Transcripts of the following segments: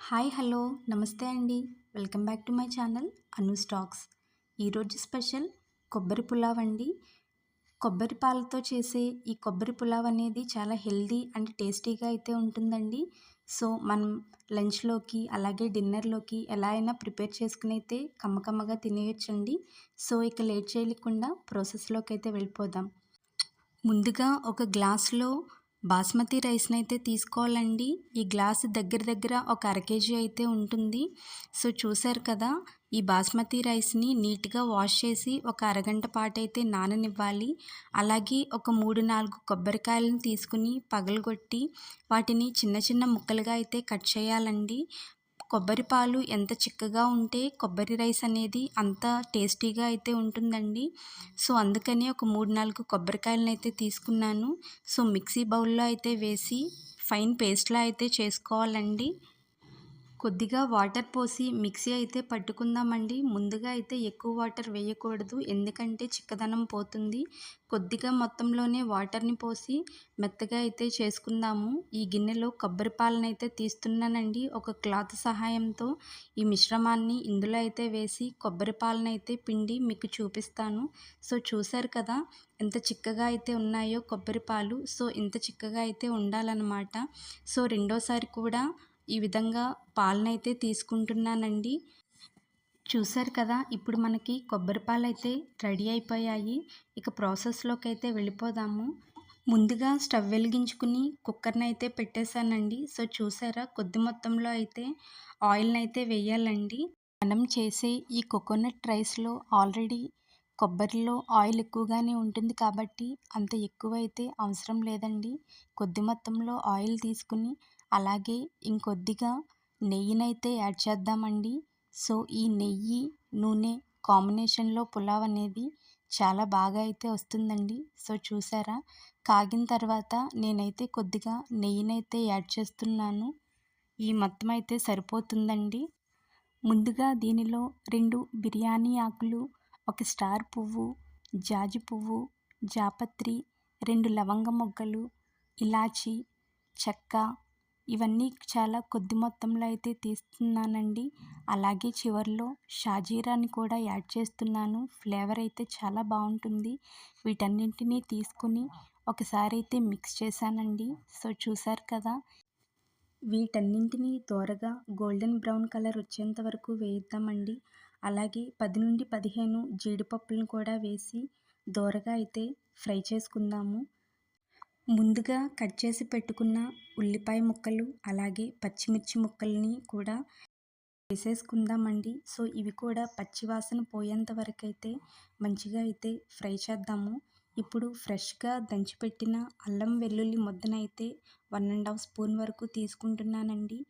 Hi hello నమస్తే అండి. Welcome back to my channel Anu stocks. ఈరోజు స్పెషల్ కొబ్బరి పులావ్ అండి. కొబ్బరి పాలతో చేసే ఈ కొబ్బరి పులావ్ అనేది చాలా హెల్దీ అండ్ టేస్టీగా అయితే ఉంటుందండి. సో మనం లంచ్లోకి అలాగే డిన్నర్లోకి ఎలా అయినా ప్రిపేర్ చేసుకుని అయితే కమ్మకమ్మగా తినేయొచ్చండి. సో ఇక లేట్ చేయకుండా ప్రాసెస్లోకి అయితే వెళ్ళిపోదాం. ముందుగా ఒక గ్లాస్లో బాస్మతి రైస్ని అయితే తీసుకోవాలండి. ఈ గ్లాస్ దగ్గర దగ్గర ఒక అర కేజీ అయితే ఉంటుంది. సో చూసారు కదా ఈ బాస్మతి రైస్ని నీట్గా వాష్ చేసి ఒక అరగంట పాటు అయితే నాననివ్వాలి. అలాగే ఒక మూడు నాలుగు కొబ్బరికాయలను తీసుకుని పగలగొట్టి వాటిని చిన్న చిన్న ముక్కలుగా అయితే కట్ చేయాలండి. కొబ్బరి పాలు ఎంత చిక్కగా ఉంటే కొబ్బరి రైస్ అనేది అంత టేస్టీగా అయితే ఉంటుందండి. సో అందుకని ఒక మూడు నాలుగు కొబ్బరికాయలను అయితే తీసుకున్నాను. సో మిక్సీ బౌల్లో అయితే వేసి ఫైన్ పేస్ట్లా అయితే చేసుకోవాలండి. కొద్దిగా వాటర్ పోసి మిక్సీ అయితే పట్టుకుందామండి. ముందుగా అయితే ఎక్కువ వాటర్ వేయకూడదు. ఎందుకంటే చిక్కదనం పోతుంది. కొద్దిగా మొత్తంలోనే వాటర్ని పోసి మెత్తగా అయితే చేసుకుందాము. ఈ గిన్నెలో కొబ్బరి పాలను అయితే తీస్తున్నానండి. ఒక క్లాత్ సహాయంతో ఈ మిశ్రమాన్ని ఇందులో అయితే వేసి కొబ్బరి పాలను అయితే పిండి మీకు చూపిస్తాను. సో చూశారు కదా ఎంత చిక్కగా అయితే ఉన్నాయో కొబ్బరి పాలు. సో ఇంత చిక్కగా అయితే ఉండాలన్నమాట. సో రెండోసారి కూడా ఈ విధంగా పాలనైతే తీసుకుంటున్నానండి. చూసారు కదా ఇప్పుడు మనకి కొబ్బరి పాలు అయితే రెడీ అయిపోయాయి. ఇక ప్రాసెస్లోకి అయితే వెళ్ళిపోదాము. ముందుగా స్టవ్ వెలిగించుకుని కుక్కర్ని అయితే పెట్టేశానండి. సో చూసారా కొద్ది మొత్తంలో అయితే ఆయిల్ని అయితే వేయాలండి. మనం చేసే ఈ కోకోనట్ రైస్లో ఆల్రెడీ కొబ్బరిలో ఆయిల్ ఎక్కువగానే ఉంటుంది కాబట్టి అంత ఎక్కువ అయితే అవసరం లేదండి. కొద్ది మొత్తంలో ఆయిల్ తీసుకుని అలాగే ఇంకొద్దిగా నెయ్యినైతే యాడ్ చేద్దామండి. సో ఈ నెయ్యి నూనె కాంబినేషన్లో పులావ్ అనేది చాలా బాగా అయితే వస్తుందండి. సో చూసారా? కాగిన తర్వాత నేనైతే కొద్దిగా నెయ్యినైతే యాడ్ చేస్తున్నాను. ఈ మొత్తం అయితే సరిపోతుందండి. ముందుగా దీనిలో రెండు బిర్యానీ ఆకులు ఒక స్టార్ పువ్వు జాజి పువ్వు జాపత్రి రెండు లవంగ మొగ్గలు ఇలాచి చెక్క ఇవన్నీ చాలా కొద్ది మొత్తంలో అయితే తీస్తున్నానండి. అలాగే చివరిలో షాజీరాని కూడా యాడ్ చేస్తున్నాను. ఫ్లేవర్ అయితే చాలా బాగుంటుంది. వీటన్నింటినీ తీసుకుని ఒకసారి అయితే మిక్స్ చేశానండి. సో చూసారు కదా! వీటన్నింటినీ దోరగా గోల్డెన్ బ్రౌన్ కలర్ వచ్చేంత వరకు వేయిద్దామండి. అలాగే పది నుండి పదిహేను జీడిపప్పులను కూడా వేసి దోరగా అయితే ఫ్రై చేసుకుందాము. ముందుగా కట్ చేసి పెట్టుకున్న ఉల్లిపాయ ముక్కలు అలాగే పచ్చిమిర్చి ముక్కల్ని కూడా వేసేసుకుందామండి. సో ఇవి కూడా పచ్చివాసన పోయేంత వరకు అయితే మంచిగా అయితే ఫ్రై చేద్దాము. ఇప్పుడు ఫ్రెష్గా దంచిపెట్టిన అల్లం వెల్లుల్లి ముద్దనైతే వన్ అండ్ హాఫ్ స్పూన్ వరకు తీసుకుంటున్నానండి.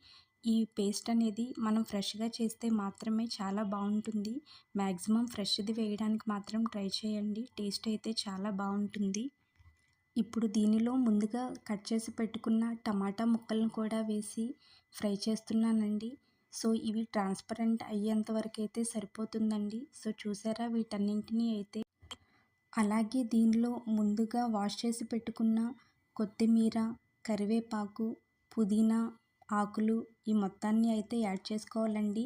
ఈ పేస్ట్ అనేది మనం ఫ్రెష్గా చేస్తే మాత్రమే చాలా బాగుంటుంది. మ్యాక్సిమం ఫ్రెష్ది వేయడానికి మాత్రం ట్రై చేయండి. టేస్ట్ అయితే చాలా బాగుంటుంది. ఇప్పుడు దీనిలో ముందుగా కట్ చేసి పెట్టుకున్న టమాటా ముక్కలను కూడా వేసి ఫ్రై చేస్తున్నానండి. సో ఇవి ట్రాన్స్పరెంట్ అయ్యేంత వరకు అయితే సరిపోతుందండి. సో చూసారా వీటన్నింటినీ అయితే. అలాగే దీనిలో ముందుగా వాష్ చేసి పెట్టుకున్న కొత్తిమీర కరివేపాకు పుదీనా ఆకులు ఈ మొత్తాన్ని అయితే యాడ్ చేసుకోవాలండి.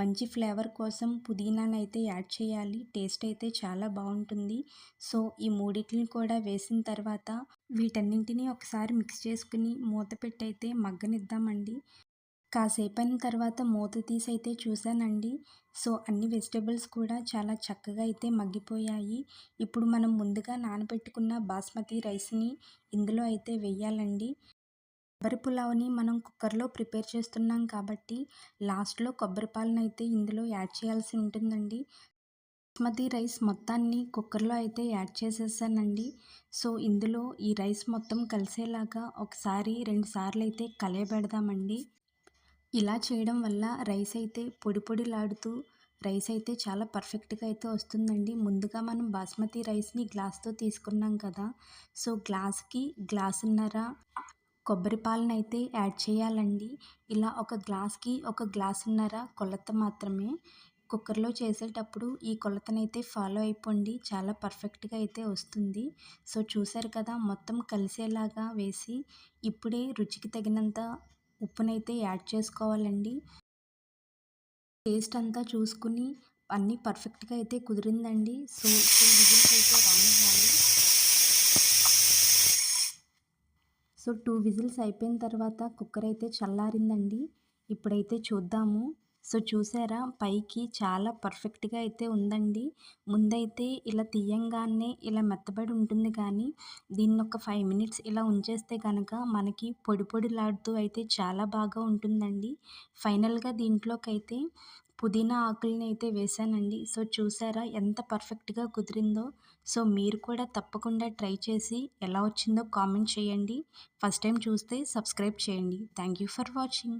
మంచి ఫ్లేవర్ కోసం పుదీనాని అయితే యాడ్ చేయాలి. టేస్ట్ అయితే చాలా బాగుంటుంది. సో ఈ మూడింటిని కూడా వేసిన తర్వాత వీటన్నింటినీ ఒకసారి మిక్స్ చేసుకుని మూత పెట్టి అయితే మగ్గనిద్దామండి. కాసేపు అయిన తర్వాత మూత తీసి అయితే చూశానండి. సో అన్ని వెజిటేబుల్స్ కూడా చాలా చక్కగా అయితే మగ్గిపోయాయి. ఇప్పుడు మనం ముందుగా నానబెట్టుకున్న బాస్మతి రైస్ని ఇందులో అయితే వేయాలండి. కొబ్బరి పులావ్ని మనం కుక్కర్లో ప్రిపేర్ చేస్తున్నాం కాబట్టి లాస్ట్లో కొబ్బరి పాలను అయితే ఇందులో యాడ్ చేయాల్సి ఉంటుందండి. బాస్మతి రైస్ మొత్తాన్ని కుక్కర్లో అయితే యాడ్ చేసేసానండి. సో ఇందులో ఈ రైస్ మొత్తం కలిసేలాగా ఒకసారి రెండు సార్లు అయితే కలయబెడదామండి. ఇలా చేయడం వల్ల రైస్ అయితే పొడి పొడిలాడుతూ రైస్ అయితే చాలా పర్ఫెక్ట్గా అయితే వస్తుందండి. ముందుగా మనం బాస్మతి రైస్ని గ్లాస్తో తీసుకున్నాం కదా సో గ్లాస్కి గ్లాసున్నర కొబ్బరి పాలనైతే యాడ్ చేయాలండి. ఇలా ఒక గ్లాస్కి ఒక గ్లాసున్నర కొలత మాత్రమే కుక్కర్లో చేసేటప్పుడు ఈ కొలతనైతే ఫాలో అయిపోండి. చాలా పర్ఫెక్ట్గా అయితే వస్తుంది. సో చూసారు కదా మొత్తం కలిసేలాగా వేసి ఇప్పుడే రుచికి తగినంత ఉప్పునైతే యాడ్ చేసుకోవాలండి. టేస్ట్ అంతా చూసుకుని అన్నీ పర్ఫెక్ట్గా అయితే కుదిరిందండి. సో విజిల్స్ అయితే రానివ్వాలి సో టూ విజిల్స్ అయిపోయిన తర్వాత కుక్కర్ అయితే చల్లారిందండి. ఇప్పుడైతే చూద్దాము. సో చూసారా పైకి చాలా పర్ఫెక్ట్గా అయితే ఉందండి. ముందైతే ఇలా తీయంగానే ఇలా మెత్తబడి ఉంటుంది కానీ దీన్ని ఒక ఫైవ్ మినిట్స్ ఇలా ఉంచేస్తే కనుక మనకి పొడి పొడిలాడుతూ అయితే చాలా బాగా ఉంటుందండి. ఫైనల్గా దీంట్లోకి అయితే పుదీనా ఆకుల్ని అయితే వేసానండి సో చూసారా ఎంత పర్ఫెక్ట్గా కుదిరిందో. సో మీరు కూడా తప్పకుండా ట్రై చేసి ఎలా వచ్చిందో కామెంట్ చేయండి. ఫస్ట్ టైం చూస్తే సబ్స్క్రైబ్ చేయండి. Thank you for watching.